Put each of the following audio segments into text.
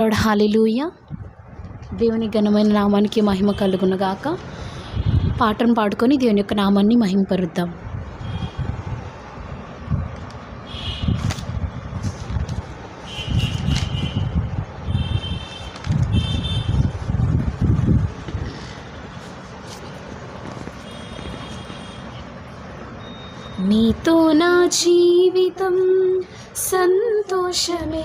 Lord hallelujah దేవుని ఘనమైన నామానికి మహిమ కలుగునగాక. పాటను పాడుకొని దేవుని యొక్క నామాన్ని మహింపరుద్దాం. నీతో నా జీవితం సంతోషమే.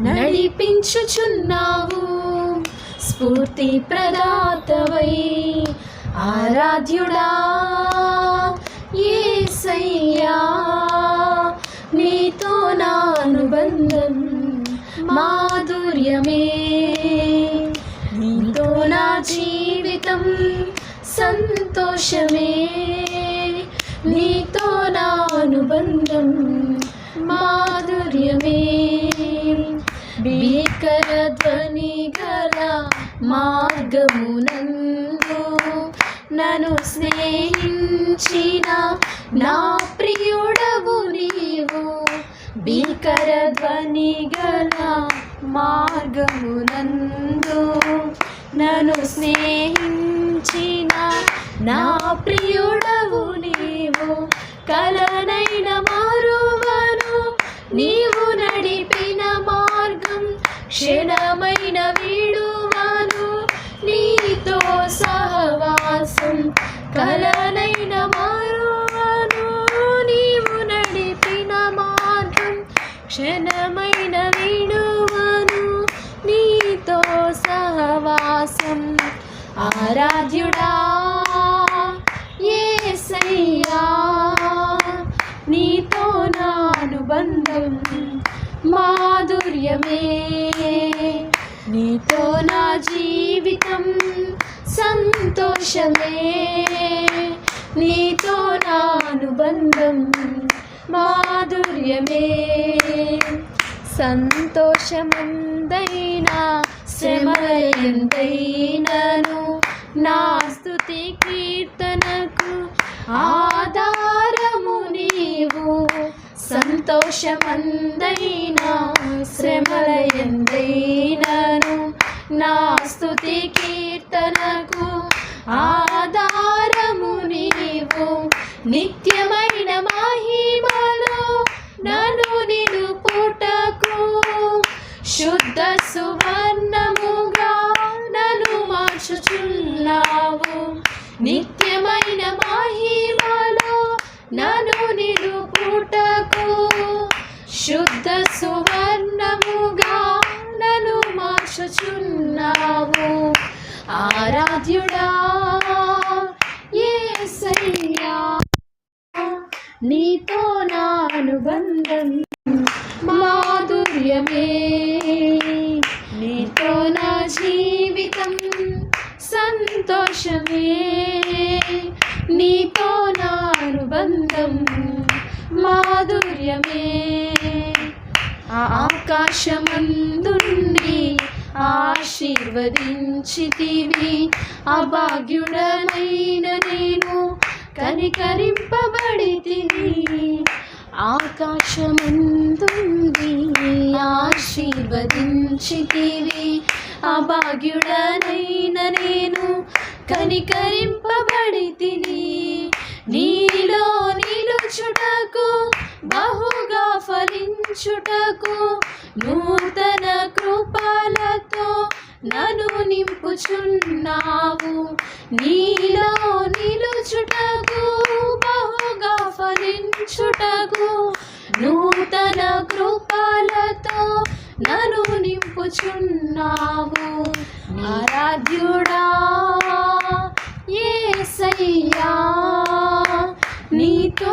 నడిపించుచున్నావు. స్ఫూర్తి ప్రదాతవై ఆరాధ్యుడా ఏసయ్యా నీతో నా అనుబంధం మాధుర్యమే. నీతో నా జీవితం సంతోషమే. నీతో నా అనుబంధం మాధుర్యమే. భీకర ధ్వని గల మార్గమునందు నన్ను స్నేహించిన నా ప్రియుడవు నీవు. భీకర ధ్వని గల మార్గమునందు నన్ను స్నేహించిన నా ప్రియుడవు నీవు. కలనైన మారువను నీ నడిపిన మార్గం క్షణమైన వీడువను నీతో కోసం కలనైన మారువను నీవు నడిపిన మార్గం క్షణమైన వీడువను నీతో సహవాసం ఆరాధ్యుడా యేసయ్యా నీతో నా అనుబంధం మాధుర్యమే నీతో నా జీవితం సంతోషమే. నీతో నా అనుబంధం మాధుర్యమే. సంతోషమందైనా శ్రమ శ్రమయందైనను నా స్థుతి కీర్తనకు ఆధారము నీవు. సంతోషమందైనా శ్రమలయందైనను నా స్థుతి కీర్తనకు ఆధారము నీవు నిత్యమైన మహిమలో నన్ను నిలుపుటకు శుద్ధ సువర్ణముగా నన్ను మార్చుచున్నావు. నిత్యమైన మహిమలో నన్ను నిలుపుటకు ఆరాధ్యుడా యేసయ్యా నీతో నా అనుబంధం మాధుర్యమే. నీతో నా జీవితం సంతోషమే. నీతో నా అనుబంధం మాధుర్యమే. ఆకాశమందుండి ఆశీర్వదించితివి. అభాగ్యుడనైన నేను కనికరింపబడి తిని ఆశీర్వదించితివి. అభాగ్యుడనైన నేను కనికరింపబడి నీలో నీలో నిలుచుటకు బహుగా ఫలించుటకు నూతన కృపలతో నను నింపుచున్నావు. నీలో నిలుచుటకు బహుగా ఫలించుటకు నూతన కృపలతో నను నింపుచున్నావు. ఆరాధ్యుడా యేసయ్యా నీతో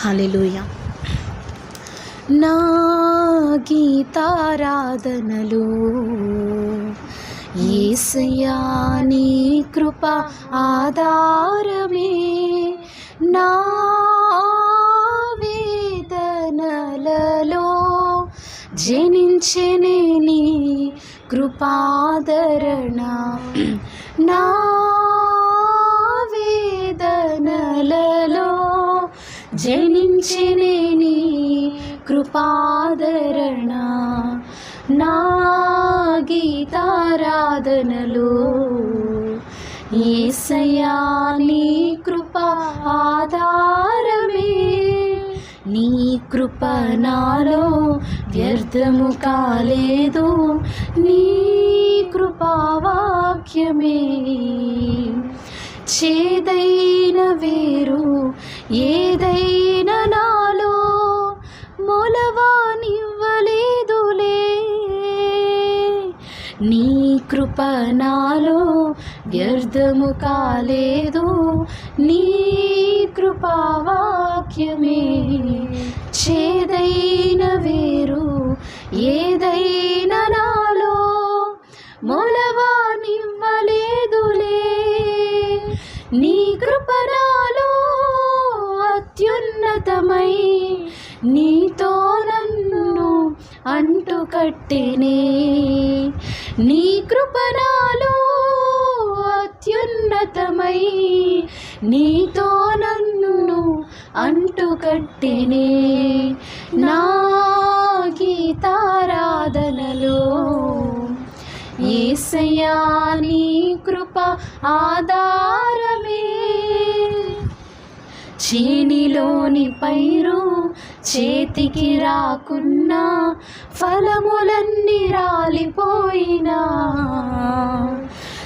హల్లెలూయ. నా గీతారాధనలు ఏసయ్యా కృప ఆధారమే. నా వేదనలలో జనించనే కృపాదరణ. నా వేదనలలో జనించినేని కృపాదరణ. నా గీతారాధనలు ఏసయ్యా నీ కృప ఆధారమే. నీ కృప నాలో వ్యర్థము కాలేదు. నీ కృపావాక్యమే చేదైన వేరు ఏదైనా నాలో మూలవానివ్వలేదులే. నీ కృప నాలో వ్యర్థము కాలేదు. నీ కృపావాక్యమే చేదైన వేరు. ఏదైనా నాలో మూలవానివ్వలేదులే. నీ కృపణాలో అత్యున్నతమై నీతో నన్ను అంటుకట్టినే. నీ కృపణాలు అత్యున్నతమై నీతో నన్ను అంటుకట్టినే. నా గీతారాధనలో ఏసయా నీ కృప ఆధారమే. చేనిలోని పైరు చేతికి రాకున్నా ఫలములన్నీ రాలిపోయినా.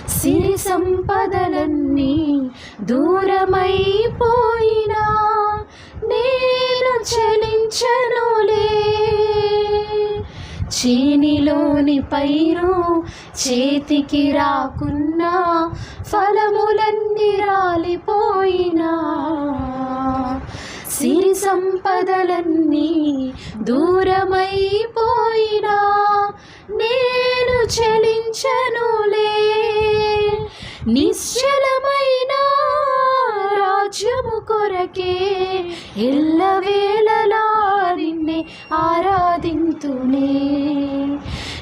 సిరి సంపదలన్నీ దూరమైపోయినా. నేను చలించనులే చేనిలోని పైరు చేతికి రాకున్నా ఫలములన్నీ రాలిపోయినా. సంపదలన్నీ దూరమైపోయినా నేను చెలించనులే. నిశ్చలమైన రాజ్యము కొరకే ఎల్లవేళలా నిన్నే ఆరాధింతునే.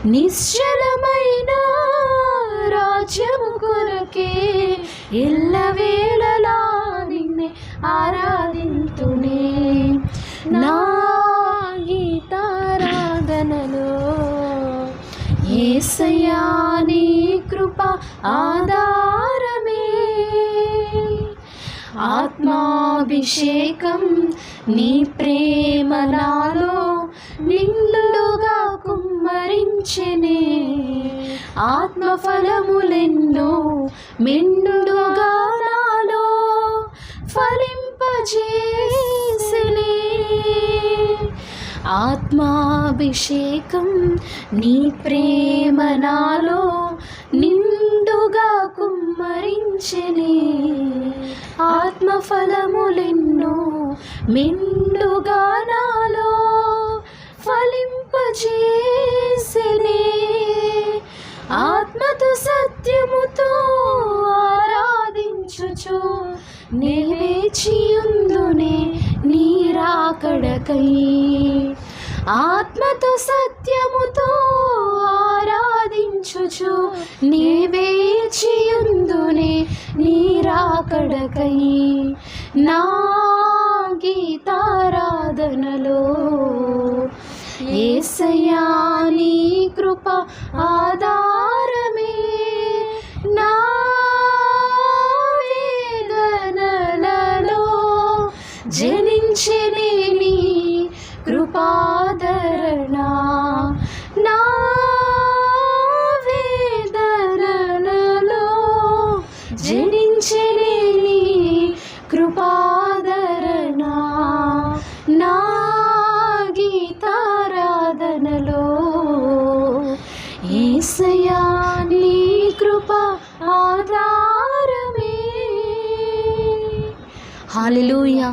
నిశ్చలమైన రాజ్యము కొరకే ఎల్లవేళలా నిన్నే ఆరాధింతునే. నా గీతారాధనలో ఏసయ్యా నీ కృప ఆధారమే. ఆత్మాభిషేకం నీ ప్రేమ నాలో నిండుగా కుమ్మరించెనే. ఆత్మఫలములెన్నో మెండుగా నాలో ఫలింపజేసినే. ఆత్మాభిషేకం నీ ప్రేమ నాలో నిండుగా కుమ్మరించని. ఆత్మఫలములెన్నో మెండుగా నాలో ఫలింపజేసినే. ఆత్మతు సత్యముతో ఆరాధించుచు. నిలిచియుందునే నీరాకడకై. ఆత్మతో సత్యముతో ఆరాధించుచు. నీవేచియుందునే నీరాకడకై. నా గీతారాధనలో ఏసయా నీ కృప ఆదా హాలెలూయా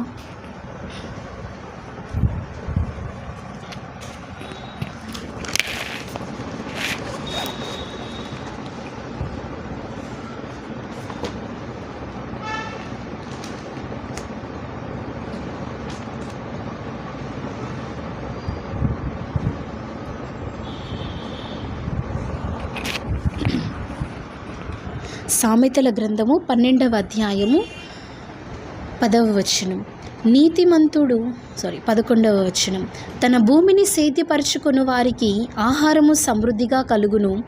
సామెతల గ్రంథము పన్నెండవ అధ్యాయము పదవ వచనం. నీతిమంతుడు సారీ పదకొండవ వచనం. తన భూమిని సేద్యపరచుకుని వారికి ఆహారము సమృద్ధిగా కలుగును.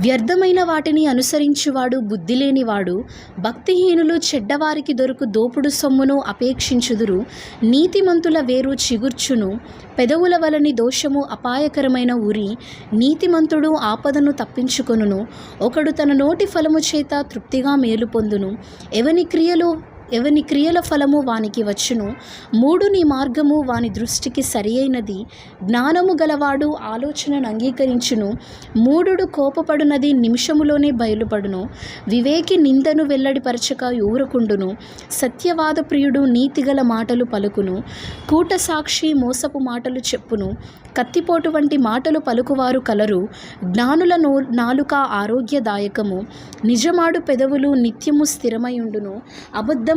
వ్యర్థమైన వాటిని అనుసరించువాడు బుద్ధి లేనివాడు భక్తిహీనులు చెడ్డవారికి దొరుకు దోపుడు సొమ్మును అపేక్షించుదురు. నీతిమంతుల వేరు చిగుర్చును. పెదవుల వలని దోషము అపాయకరమైన ఉరి నీతిమంతుడు ఆపదను తప్పించుకొనును. ఒకడు తన నోటి ఫలము చేత తృప్తిగా మేలు పొందును. ఎవని క్రియలు ఎవని క్రియల ఫలము వానికి వచ్చును మూడు నీ మార్గము వాని దృష్టికి సరి అయినది జ్ఞానము గలవాడు ఆలోచనను అంగీకరించును మూడుడు కోపపడునది నిమిషములోనే బయలుపడును. వివేకి నిందను వెల్లడిపరచక ఊరకుండును సత్యవాద ప్రియుడు నీతిగల మాటలు పలుకును కూట సాక్షి మోసపు మాటలు చెప్పును. కత్తిపోటు వంటి మాటలు పలుకువారు కలరు జ్ఞానుల నో నాలుక ఆరోగ్యదాయకము. నిజమాడు పెదవులు నిత్యము స్థిరమై ఉండును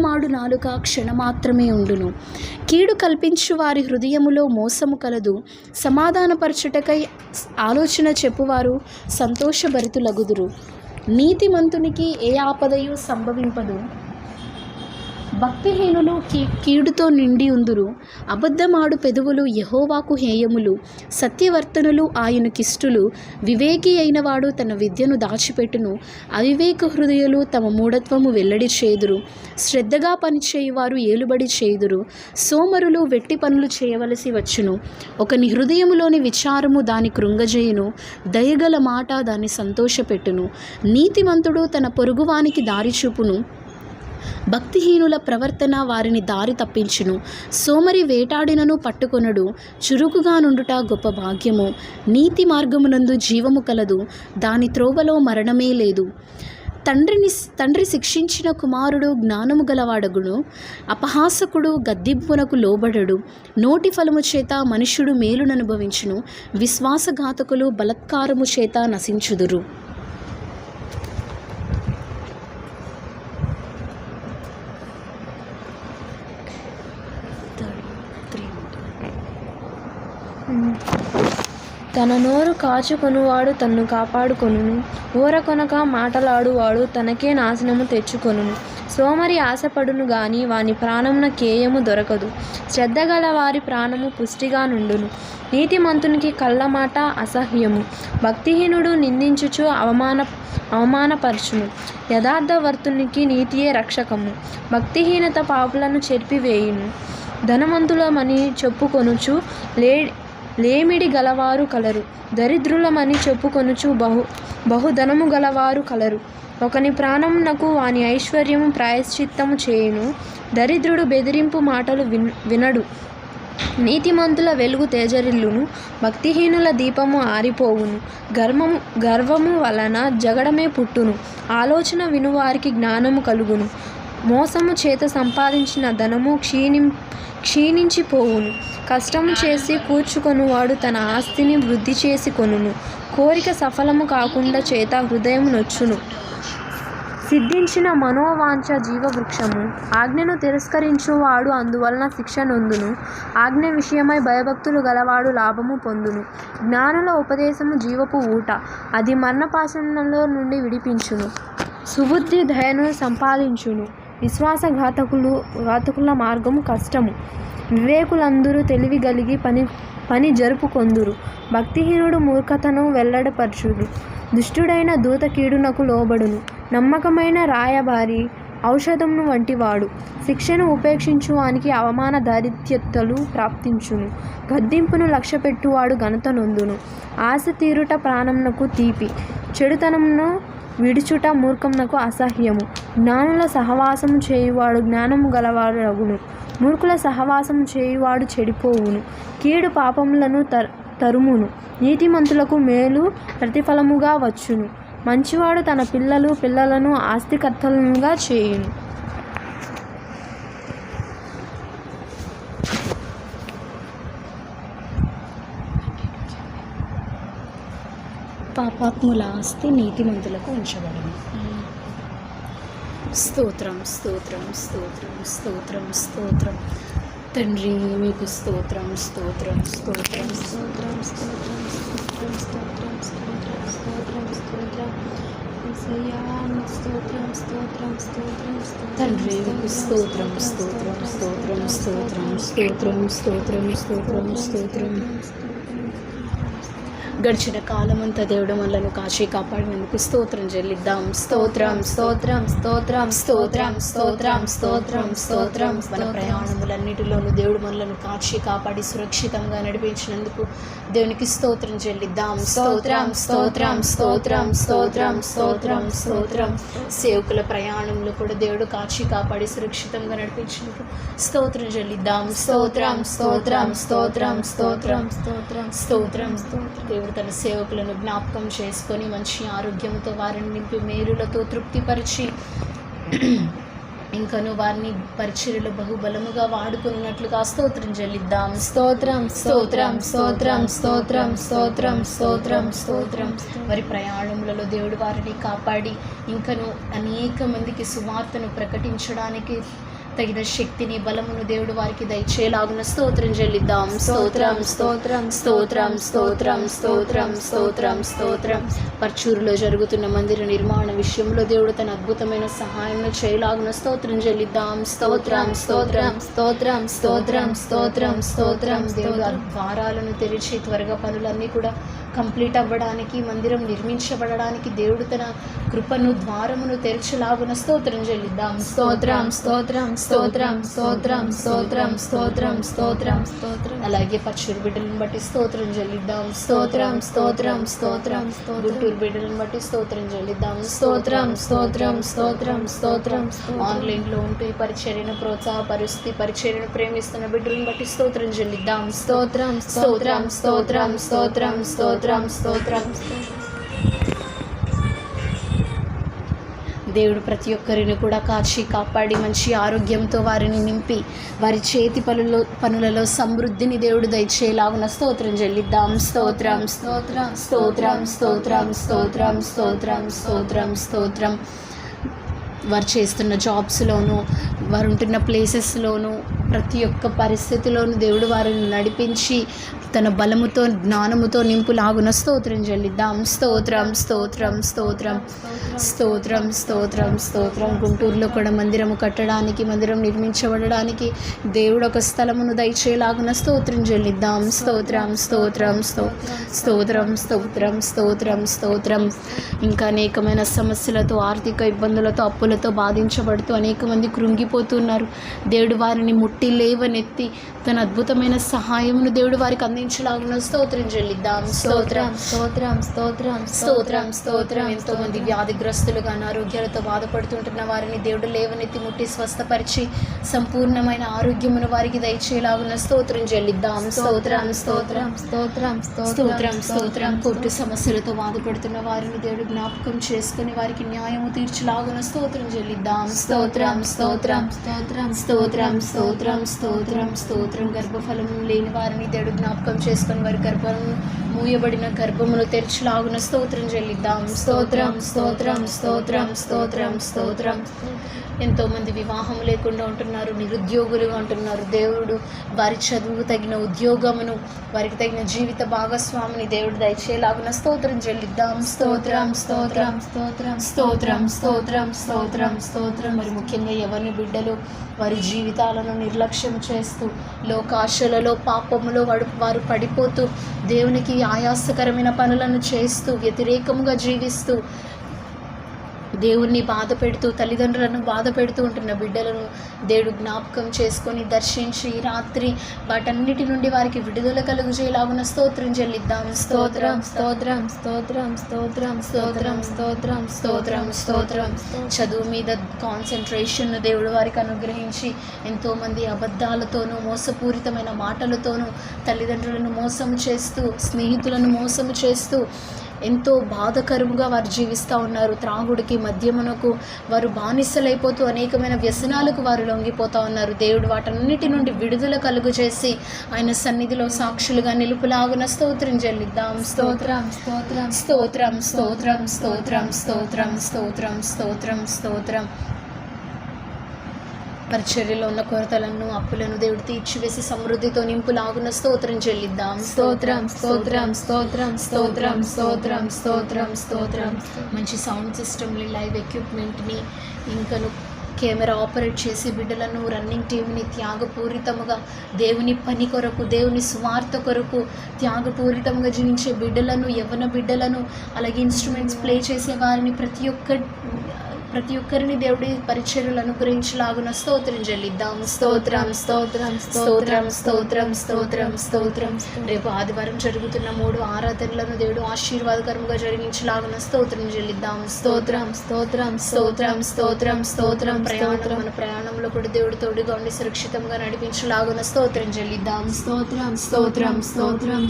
అబద్ధమాడు నాలుక క్షణమాత్రమే ఉండును. కీడు కల్పించు వారి హృదయములో మోసము కలదు. సమాధానపరచుటకై ఆలోచన చెప్పువారు సంతోషభరితులగుదురు. నీతిమంతునికి ఏ ఆపదయు సంభవింపదు. భక్తిహీనులు కీ కీడుతో నిండి ఉందురు. అబద్ధమాడు పెదవులు యహోవాకు హేయములు. సత్యవర్తనులు ఆయనకిష్టులు వివేకి అయినవాడు తన విద్యను దాచిపెట్టును. అవివేక హృదయులు తమ మూఢత్వము వెల్లడి చేదురు. శ్రద్ధగా పనిచేయువారు ఏలుబడి చేయుదురు సోమరులు వెట్టి పనులు చేయవలసి వచ్చును. ఒకని హృదయములోని విచారము దాని కృంగజేయును. దయగల మాట దాన్ని సంతోషపెట్టును. నీతిమంతుడు తన పొరుగువానికి దారి చూపును. భక్తిహీనుల ప్రవర్తన వారిని దారి తప్పించును. సోమరి వేటాడినను పట్టుకొనడు. చురుకుగా నుండుట గొప్ప భాగ్యము. నీతి మార్గమునందు జీవము కలదు. దాని త్రోవలో మరణమే లేదు. తండ్రిని తండ్రి శిక్షించిన కుమారుడు జ్ఞానము గలవాడగును. అపహాసకుడు గద్దింపునకు లోబడడు. నోటి ఫలము చేత మనుష్యుడు మేలుననుభవించును. విశ్వాసఘాతకులు బలత్కారము చేత నశించుదురు. తన నోరు కాచుకొనువాడు తన్ను కాపాడుకొనును. ఊరకొనక మాటలాడువాడు తనకే నాశనము తెచ్చుకొనును. సోమరి ఆశపడును గాని వాని ప్రాణమున కేయము దొరకదు. శ్రద్ధగల వారి ప్రాణము పుష్టిగా నుండును. నీతిమంతునికి కళ్ళమాట అసహ్యము. భక్తిహీనుడు నిందించుచు అవమాన అవమానపరచును. యథార్థవర్తునికి నీతియే రక్షకము. భక్తిహీనత పాపులను చెరిపివేయును. ధనవంతులమని చెప్పుకొనుచు లే లేమిడి గలవారు కలరు. దరిద్రులమని చెప్పుకొనుచు బహు బహుధనము గలవారు కలరు. ఒకని ప్రాణమునకు వాని ఐశ్వర్యము ప్రాయశ్చిత్తము చేయును. దరిద్రుడు బెదిరింపు మాటలు విన్ వినడు. నీతిమంతుల వెలుగు తేజరిల్లును. భక్తిహీనుల దీపము ఆరిపోవును. గర్వము గర్వము వలన జగడమే పుట్టును. ఆలోచన వినువారికి జ్ఞానము కలుగును. మోసము చేత సంపాదించిన ధనము క్షీణిం క్షీణించిపోవును. కష్టము చేసి కూర్చుకొనువాడు తన ఆస్తిని వృద్ధి చేసి కొనును. కోరిక సఫలము కాకుండా చేత హృదయం నొచ్చును. సిద్ధించిన మనోవాంఛ జీవవృక్షము. ఆజ్ఞను తిరస్కరించువాడు అందువలన శిక్ష నొందును. ఆజ్ఞ విషయమై భయభక్తులు గలవాడు లాభము పొందును. జ్ఞానుల ఉపదేశము జీవపు ఊట. అది మరణపాశంలో నుండి విడిపించును. సుబుద్ధి దయను సంపాదించును. విశ్వాసఘాతకులు ఘాతకుల మార్గం కష్టము. వివేకులందరూ తెలివిగలిగి పని పని జరుపుకొందురు. భక్తిహీనుడు మూర్ఖతను వెల్లడపరచుడు దుష్టుడైన దూత కీడునకు లోబడును. నమ్మకమైన రాయబారి ఔషధమును వంటివాడు. శిక్షను ఉపేక్షించు వానికి అవమాన దారిద్ర్యతలు ప్రాప్తించును. గద్దింపును లక్ష్యపెట్టువాడు ఘనత నొందును. ఆశ తీరుట ప్రాణమునకు తీపి. చెడుతనమును విడుచుట మూర్ఖమునకు అసహ్యము. జ్ఞానుల సహవాసము చేయువాడు జ్ఞానము గలవాడు రగును మూర్ఖుల సహవాసము చేయువాడు చెడిపోవును. కీడు పాపములను తర్ తరుమును. నీతిమంతులకు మేలు ప్రతిఫలముగా వచ్చును. మంచివాడు తన పిల్లలు పిల్లలను ఆస్తికర్తలుగా చేయును. పాపాత్ముల ఆస్తి నీతిమంతులకు ఉంచబడను స్తోత్రం స్తోత్రం స్తోత్రం స్తోత్రం స్తోత్రం తండ్రి మీకు స్తోత్రం స్తోత్రం స్తోత్రం స్తోత్రం స్తోత్రం స్తోత్రం స్తోత్రం స్తోత్రం స్తోత్రం స్తోత్రం స్తోత్రం స్తోత్రం స్తోత్రం తండ్రి మీకు స్తోత్రం స్తోత్రం స్తోత్రం స్తోత్రం స్తోత్రం స్తోత్రం స్తోత్రం స్తోత్రం గడిచిన కాలమంతా దేవుడు మనలను కాచి కాపాడినందుకు స్తోత్రం చెల్లిద్దాం స్తోత్రం స్తోత్రం స్తోత్రం స్తోత్రం స్తోత్రం స్తోత్రం స్తోత్రం మన ప్రయాణములన్నిటిలోనూ దేవుడు మనలను కాచి కాపాడి సురక్షితంగా నడిపించినందుకు దేవునికి స్తోత్రం చెల్లిద్దాం స్తోత్రం స్తోత్రం స్తోత్రం స్తోత్రం స్తోత్రం స్తోత్రం సేవకుల ప్రయాణంలో కూడా దేవుడు కాచి కాపాడి సురక్షితంగా నడిపించినందుకు స్తోత్రం చెల్లిద్దాం స్తోత్రం స్తోత్రం స్తోత్రం స్తోత్రం స్తోత్రం స్తోత్రం దేవుడు తన సేవకులను జ్ఞాపకం చేసుకొని మంచి ఆరోగ్యంతో వారిని నింపి మేలులతో తృప్తిపరిచి ఇంకను వారిని పరిచర్యలో బహుబలముగా వాడుకున్నట్లుగా స్తోత్రం చెల్లిద్దాం స్తోత్రం స్తోత్రం స్తోత్రం స్తోత్రం స్తోత్రం స్తోత్రం స్తోత్రం. వారి ప్రయాణములలో దేవుడు వారిని కాపాడి ఇంకను అనేక మందికి సువార్తను ప్రకటించడానికి తగిన శక్తిని బలమును దేవుడు వారికి దయచేలాగున స్తోత్రం చెల్లిద్దాం స్తోత్రం స్తోత్రం స్తోత్రం స్తోత్రం స్తోత్రం స్తోత్రం స్తోత్రం పర్చూరులో జరుగుతున్న మందిర నిర్మాణ విషయంలో దేవుడు తన అద్భుతమైన సహాయం చేయలాగున స్తోత్రం చెల్లిద్దాం స్తోత్రం స్తోత్రం స్తోత్రం స్తోత్రం స్తోత్రం స్తోత్రం దేవుడు ద్వారాలను తెరిచి త్వరగా పనులన్నీ కూడా కంప్లీట్ అవ్వడానికి మందిరం నిర్మించబడడానికి దేవుడు తన కృపను ద్వారమును తెరచలాగున స్తోత్రం చెల్లిద్దాం స్తోత్రం స్తోత్రం స్తోత్రం స్తోత్రం స్తోత్రం స్తోత్రం స్తోత్రం స్తోత్రం అలాగే పచ్చూరు బిడ్డలను బట్టి స్తోత్రం చెల్లిద్దాం స్తోత్రం స్తోత్రం స్తోత్రం గుంటూరు బిడ్డలను బట్టి స్తోత్రం చెల్లిద్దాం స్తోత్రం స్తోత్రం స్తోత్రం స్తోత్రం ఆన్లైన్లో ఉంటూ ఈ పరిచర్యను ప్రోత్సాహపరుస్తూ పరిచర్యను ప్రేమిస్తున్న బిడ్డలను బట్టి స్తోత్రం చెల్లిద్దాం స్తోత్రం స్తోత్రం స్తోత్రం స్తోత్రం స్తోత్రం స్తోత్రం దేవుడు ప్రతి ఒక్కరిని కూడా కాచి కాపాడి మంచి ఆరోగ్యంతో వారిని నింపి వారి చేతి పనులలో పనులలో సమృద్ధిని దేవుడు దయచేలాగున స్తోత్రం చెల్లిద్దాం. స్తోత్రం స్తోత్రం స్తోత్రం స్తోత్రం స్తోత్రం స్తోత్రం స్తోత్రం స్తోత్రం. వారు చేస్తున్న జాబ్స్లోనూ వారు ఉంటున్న ప్లేసెస్లోనూ ప్రతి ఒక్క పరిస్థితిలోనూ దేవుడు వారిని నడిపించి తన బలముతో జ్ఞానముతో నింపులాగున స్తోత్రం చెల్లిద్దాం. స్తోత్రం స్తోత్రం స్తోత్రం స్తోత్రం స్తోత్రం స్తోత్రం. గుంటూరులో కూడా మందిరము కట్టడానికి మందిరం నిర్మించబడడానికి దేవుడు ఒక స్థలమును దయచేలాగున స్తోత్రం చెల్లిద్దాం. స్తోత్రం స్తోత్రం స్తో స్తోత్రం స్తోత్రం స్తోత్రం స్తోత్రం. ఇంకా అనేకమైన సమస్యలతో ఆర్థిక ఇబ్బందులతో అప్పులతో బాధించబడుతూ అనేక మంది కృంగిపోతున్నారు. దేవుడు వారిని ముట్టి లేవనెత్తి తన అద్భుతమైన సహాయమును దేవుడు వారికి అందించలాగున స్తోత్రం చెల్లిద్దాం. స్తోత్రం స్తోత్రం. స్తోత్రం స్తోత్రం స్తోత్రం ఎంతో మంది వ్యాధిగ్రస్తులుగా అనారోగ్యాలతో బాధపడుతుంటున్న వారిని దేవుడు లేవనెత్తి ముట్టి స్వస్థపరిచి సంపూర్ణమైన ఆరోగ్యమును వారికి దయచేలాగున స్తోత్రం చెల్లిద్దాం. స్తోత్రం స్తోత్రం. స్తోత్రం స్తోత్రం స్తోత్రం కోర్టు సమస్యలతో బాధపడుతున్న వారిని దేవుడు జ్ఞాపకం చేసుకుని వారికి న్యాయము తీర్చులాగున స్తోత్రం చెల్లిద్దాం. స్తోత్రం స్తోత్రం స్తోత్రం స్తోత్రం స్తోత్రం. స్తోత్రం స్తోత్రం గర్భఫలం లేని వారిని దేడు జ్ఞాపకం చేసుకుని వారి గర్భం మూయబడిన గర్భమును తెరిచిలాగున స్తోత్రం చెల్లిద్దాం. స్తోత్రం స్తోత్రం స్తోత్రం స్తోత్రం స్తోత్రం. ఎంతోమంది వివాహం లేకుండా ఉంటున్నారు నిరుద్యోగులుగా ఉంటున్నారు. దేవుడు వారి చదువుకు తగిన ఉద్యోగమును వారికి తగిన జీవిత భాగస్వామిని దేవుడు దయచేలాగున స్తోత్రం చెల్లిద్దాం. స్తోత్రం స్తోత్రం స్తోత్రం స్తోత్రం స్తోత్రం స్తోత్రం స్తోత్రం. మరి ముఖ్యంగా ఎవరిని బిడ్డలు వారి జీవితాలను నిర్లక్ష్యం చేస్తూ లోకాశలలో పాపములో వాడు వారు పడిపోతూ దేవునికి ఆయాసకరమైన పనులను చేస్తూ వ్యతిరేకముగా జీవిస్తూ దేవుణ్ణి బాధ పెడుతూ తల్లిదండ్రులను బాధ పెడుతూ ఉంటున్న బిడ్డలను దేవుడు జ్ఞాపకం చేసుకొని దర్శించి రాత్రి వాటన్నిటి నుండి వారికి విడుదల కలుగు చేయలాగున స్తోత్రం చెల్లిద్దాం. స్తోత్రం స్తోత్రం స్తోత్రం స్తోత్రం స్తోత్రం స్తోత్రం స్తోత్రం స్తోత్రం. స్తోత్రం చదువు మీద కాన్సన్ట్రేషన్ దేవుడు వారికి అనుగ్రహించి ఎంతోమంది అబద్ధాలతోనూ మోసపూరితమైన మాటలతోనూ తల్లిదండ్రులను మోసం చేస్తూ స్నేహితులను మోసం చేస్తూ ఎంతో బాధకరముగా వారు జీవిస్తూ ఉన్నారు. త్రాగుడికి మద్యమునకు వారు బానిసలైపోతూ అనేకమైన వ్యసనాలకు వారు లొంగిపోతూ ఉన్నారు. దేవుడు వాటన్నిటి నుండి విడుదల కలుగు చేసి ఆయన సన్నిధిలో సాక్షులుగా నిలుపులాగున స్తోత్రం చెల్లిద్దాం. స్తోత్రం స్తోత్రం. స్తోత్రం స్తోత్రం స్తోత్రం స్తోత్రం స్తోత్రం స్తోత్రం స్తోత్రం. స్తోత్రం పరిచర్యలో ఉన్న కొరతలను అప్పులను దేవుడు తీర్చివేసి సమృద్ధితో నింపులాగున స్తోత్రం చెల్లిద్దాం. స్తోత్రం స్తోత్రం స్తోత్రం స్తోత్రం స్తోత్రం స్తోత్రం స్తోత్రం. మంచి సౌండ్ సిస్టమ్ని లైవ్ ఎక్విప్మెంట్ని ఇంకను కెమెరా ఆపరేట్ చేసి బిడ్డలను రన్నింగ్ టీంని త్యాగపూరితముగా దేవుని పని కొరకు దేవుని స్వార్థ కొరకు త్యాగపూరితంగా జీవించే బిడ్డలను యవన బిడ్డలను అలాగే ఇన్స్ట్రుమెంట్స్ ప్లే చేసే వారిని ప్రతి ఒక్క ప్రతి ఒక్కరిని దేవుడి పరిచర్యలు అనుగ్రహించలాగున స్తోత్రం చెల్లిద్దాం. స్తోత్రం స్తోత్రం స్తోత్రం స్తోత్రం స్తోత్రం స్తోత్రం. రేపు ఆదివారం జరుగుతున్న మూడు ఆరాధనలను దేవుడు ఆశీర్వాదకరంగా జరిగించలాగున స్తోత్రం చెల్లిద్దాం. స్తోత్రం స్తోత్రం స్తోత్రం స్తోత్రం స్తోత్రం. ప్రయాణం మన ప్రయాణంలో కూడా దేవుడు తోడుగా ఉండి సురక్షితంగా నడిపించలాగున స్తోత్రం చెల్లిద్దాం. స్తోత్రం స్తోత్రం స్తోత్రం స్తోత్రం.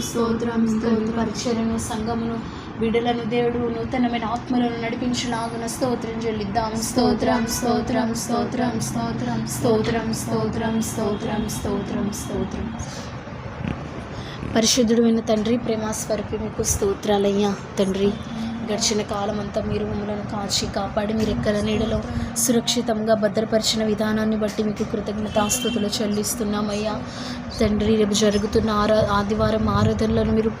స్తోత్రం పరిచర్యను సంగమును బిడలను దేవుడు నూతనమైన ఆత్మలను నడిపించలాగున స్తోత్రం చెల్లిద్దాం. స్తోత్రం స్తోత్రం స్తోత్రం స్తోత్రం స్తోత్రం స్తోత్రం స్తోత్రం స్తోత్రం స్తోత్రం. పరిశుద్ధుడైన తండ్రి ప్రేమాస్వరూపి మీకు స్తోత్రాలయ్యా. తండ్రి గడిచిన కాలం అంతా మీరు మమ్మలను కాచి కాపాడి మీరు ఎక్కడ నీడలో సురక్షితంగా భద్రపరిచిన విధానాన్ని బట్టి మీకు కృతజ్ఞతాస్థుతులు చెల్లిస్తున్నామయ్యా. తండ్రి రేపు జరుగుతున్న ఆరా ఆదివారం ఆరాధనలను మీరు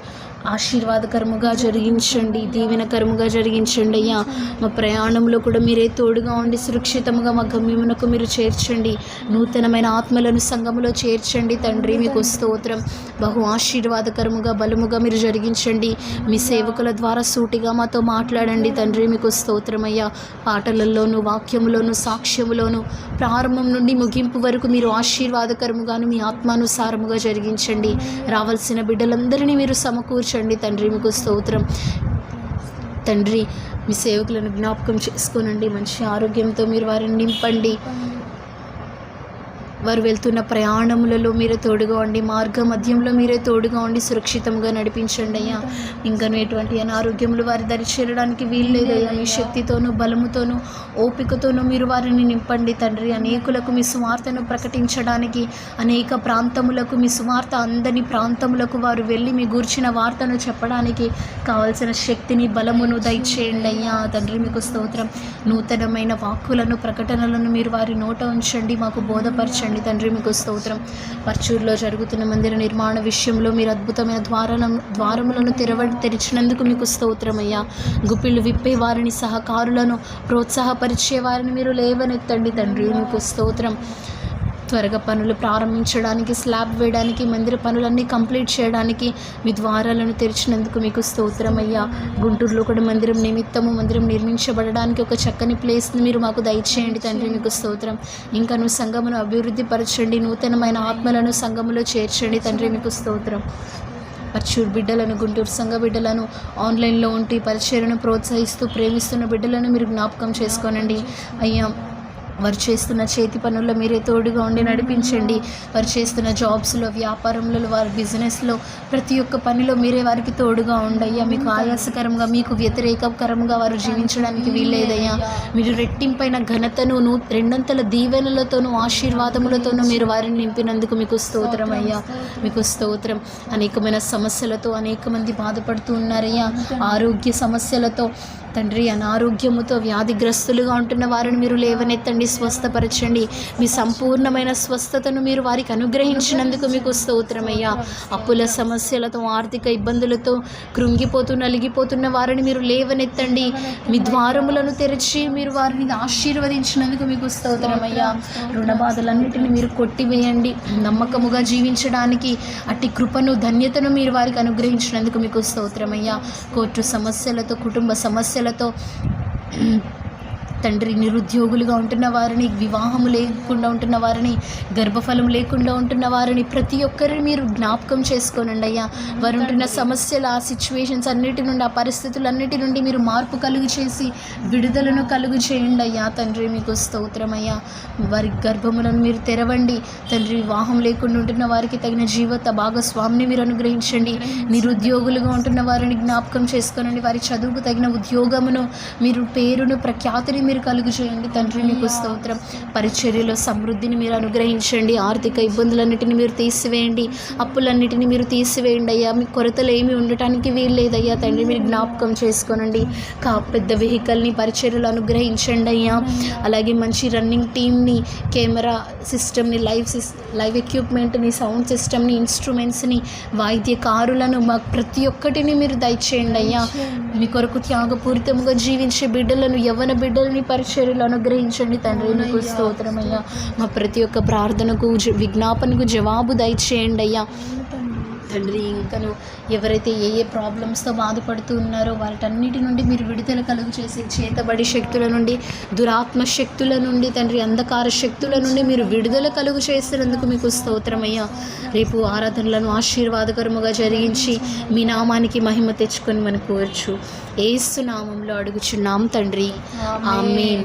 ఆశీర్వాదకరముగా జరిగించండి దీవెనకరముగా జరిగించండి అయ్యా. మా ప్రయాణంలో కూడా మీరే తోడుగా ఉండి సురక్షితముగా మా గమ్యమునకు మీరు చేర్చండి. నూతనమైన ఆత్మలను సంఘములో చేర్చండి తండ్రి మీకు స్తోత్రం. బహు ఆశీర్వాదకరముగా బలముగా మీరు జరిగించండి. మీ సేవకుల ద్వారా సూటిగా మాతో మాట్లాడండి తండ్రి మీకు స్తోత్రమయ్యా పాటలలోను వాక్యములోను సాక్ష్యములోను ప్రారంభం నుండి ముగింపు వరకు మీరు ఆశీర్వాదకరముగాను మీ ఆత్మానుసారముగా జరిగించండి. రావాల్సిన బిడ్డలందరినీ మీరు సమకూర్చండి. తండ్రి మీకు స్తోత్రం. తండ్రి మీ సేవకులను జ్ఞాపకం చేసుకోనండి. మంచి ఆరోగ్యంతో మీరు వారిని నింపండి. వారు వెళ్తున్న ప్రయాణములలో మీరే తోడుగా ఉండి మార్గ మధ్యంలో మీరే తోడుగా ఉండి సురక్షితంగా నడిపించండి అయ్యా. ఇంకను ఎటువంటి అనారోగ్యములు వారి దరి చేరడానికి వీల్లేదయ్యా మీ శక్తితోనూ బలముతోనూ ఓపికతోనూ మీరు వారిని నింపండి తండ్రి. అనేకులకు మీ సువార్తను ప్రకటించడానికి అనేక ప్రాంతములకు మీ సువార్త అందని ప్రాంతములకు వారు వెళ్ళి మీ గూర్చిన వార్తను చెప్పడానికి కావలసిన శక్తిని బలమును దయచేయండి అయ్యా. తండ్రి మీకు స్తోత్రం. నూతనమైన వాక్కులను ప్రకటనలను మీరు వారి నోట ఉంచండి. మాకు బోధపరచండి. తండ్రి మీకు స్తోత్రం. పర్చూరులో జరుగుతున్న మందిర నిర్మాణ విషయంలో మీరు అద్భుతమైన ద్వారాలను ద్వారములను తెరవ తెరిచినందుకు మీకు స్తోత్రమయ్యా. గుప్పిళ్ళు విప్పే వారిని సహకారులను ప్రోత్సాహపరిచే వారిని మీరు లేవనెత్తండి తండ్రి మీకు స్తోత్రం. త్వరగా పనులు ప్రారంభించడానికి స్లాబ్ వేయడానికి మందిర పనులన్నీ కంప్లీట్ చేయడానికి మీ ద్వారాలను తెరిచినందుకు మీకు స్తోత్రం అయ్యా. గుంటూరులో కూడా మందిరం నిమిత్తము మందిరం నిర్మించబడడానికి ఒక చక్కని ప్లేస్ని మీరు మాకు దయచేయండి తండ్రి మీకు స్తోత్రం. ఇంకా నువ్వు సంఘమును అభివృద్ధి పరచండి నూతనమైన ఆత్మలను సంఘములో చేర్చండి తండ్రి మీకు స్తోత్రం. పర్చూరు బిడ్డలను గుంటూరు సంఘ బిడ్డలను ఆన్లైన్లో ఉండి పరిచయను ప్రోత్సహిస్తూ ప్రేమిస్తున్న బిడ్డలను మీరు జ్ఞాపకం చేసుకోనండి. అయ్యా వారు చేస్తున్న చేతి పనుల్లో మీరే తోడుగా ఉండి నడిపించండి. వారు చేస్తున్న జాబ్స్లో వ్యాపారంలో వారి బిజినెస్లో ప్రతి ఒక్క పనిలో మీరే వారికి తోడుగా ఉండయ్యా. మీకు ఆయాసకరంగా మీకు వ్యతిరేకకరంగా వారు జీవించడానికి వీల్లేదయ్యా. మీరు రెట్టింపైన ఘనతను నూ- రెండంతల దీవెనలతోనూ ఆశీర్వాదములతోనూ మీరు వారిని నింపినందుకు మీకు స్తోత్రం అయ్యా మీకు స్తోత్రం. అనేకమైన సమస్యలతో అనేక మంది బాధపడుతూ ఉన్నారయ్యా. ఆరోగ్య సమస్యలతో తండ్రి అనారోగ్యముతో వ్యాధిగ్రస్తులుగా ఉంటున్న వారిని మీరు లేవనెత్తండి స్వస్థపరచండి. మీ సంపూర్ణమైన స్వస్థతను మీరు వారికి అనుగ్రహించినందుకు మీకు స్తోత్రమయ్యా. అప్పుల సమస్యలతో ఆర్థిక ఇబ్బందులతో కృంగిపోతూ నలిగిపోతున్న వారిని మీరు లేవనెత్తండి. మీ ద్వారములను తెరిచి మీరు వారిని ఆశీర్వదించినందుకు మీకు స్తోత్రమయ్యా. రుణ బాధలన్నిటిని మీరు కొట్టివేయండి. నమ్మకముగా జీవించడానికి అట్టి కృపను ధన్యతను మీరు వారికి అనుగ్రహించినందుకు మీకు స్తోత్రమయ్యా. కోర్టు సమస్యలతో కుటుంబ సమస్యలతో తండ్రి నిరుద్యోగులుగా ఉంటున్న వారిని వివాహము లేకుండా ఉంటున్న వారిని గర్భఫలం లేకుండా ఉంటున్న వారిని ప్రతి ఒక్కరిని మీరు జ్ఞాపకం చేసుకోనండి అయ్యా. వారు ఉంటున్న సమస్యలు ఆ సిచ్యువేషన్స్ అన్నిటి నుండి ఆ పరిస్థితులన్నిటి నుండి మీరు మార్పు కలుగు చేసి విడుదలను కలుగు చేయండి అయ్యా తండ్రి. మీకు స్తోత్రమయ్యా వారి గర్భములను మీరు తెరవండి. తండ్రి వివాహం లేకుండా ఉంటున్న వారికి తగిన జీవిత భాగస్వామిని మీరు అనుగ్రహించండి. నిరుద్యోగులుగా ఉంటున్న వారిని జ్ఞాపకం చేసుకోనండి. వారి చదువుకు తగిన ఉద్యోగమును మీరు పేరును ప్రఖ్యాతిని మీరు కలుగు చేయండి. తండ్రి మీకు స్తోత్రం. పరిచర్యలో సమృద్ధిని మీరు అనుగ్రహించండి. ఆర్థిక ఇబ్బందులన్నిటిని మీరు తీసివేయండి. అప్పులన్నిటిని మీరు తీసివేయండి అయ్యా. మీ కొరతలు ఏమి ఉండటానికి వీల్లేదయ్యా. తండ్రి మీరు జ్ఞాపకం చేసుకోనండి. కా పెద్ద వెహికల్ని పరిచర్యలు అనుగ్రహించండి అయ్యా. అలాగే మంచి రన్నింగ్ టీమ్ని కెమెరా సిస్టమ్ని లైవ్ సిస్ లైవ్ ఎక్విప్మెంట్ని సౌండ్ సిస్టమ్ని ఇన్స్ట్రుమెంట్స్ని వాయిద్యకారులను మాకు ప్రతి ఒక్కటిని మీరు దయచేయండి అయ్యా. మీ కొరకు త్యాగపూరితంగా జీవించే బిడ్డలను యవ్వన బిడ్డలని పరిచర్యలు అనుగ్రహించండి తండ్రి. నీకు స్తోత్రమయ్యా. మా ప్రతి ఒక్క ప్రార్థనకు విజ్ఞాపనకు జవాబు దయచేయండి అయ్యా. తండ్రి ఇంకను ఎవరైతే ఏ ఏ ప్రాబ్లమ్స్తో బాధపడుతూ ఉన్నారో వాటన్నిటి నుండి మీరు విడుదల కలుగు చేసి చేతబడి శక్తుల నుండి దురాత్మ శక్తుల నుండి తండ్రి అంధకార శక్తుల నుండి మీరు విడుదల కలుగు చేసినందుకు మీకు స్తోత్రమయ్యా. రేపు ఆరాధనలను ఆశీర్వాదకరముగా జరిగించి మీ నామానికి మహిమ తెచ్చుకొని మనం కోరచ్చు ఏసు నామంలో అడుగుచున్నాం తండ్రి. ఆమేన్.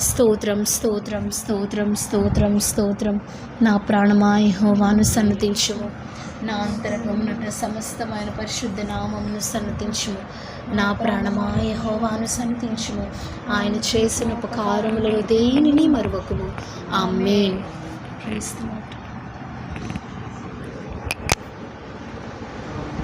స్తోత్రం స్తోత్రం స్తోత్రం స్తోత్రం స్తోత్రం. నా ప్రాణమా యెహోవాను సన్నతించుము. నా అంతరంగమునున్న సమస్తమైన పరిశుద్ధ నామమును సన్నతించుము. నా ప్రాణమా యెహోవాను సన్నతించుము. ఆయన చేసిన ఉపకారములలో దేనిని మరువకుము. ఆ మెయిన్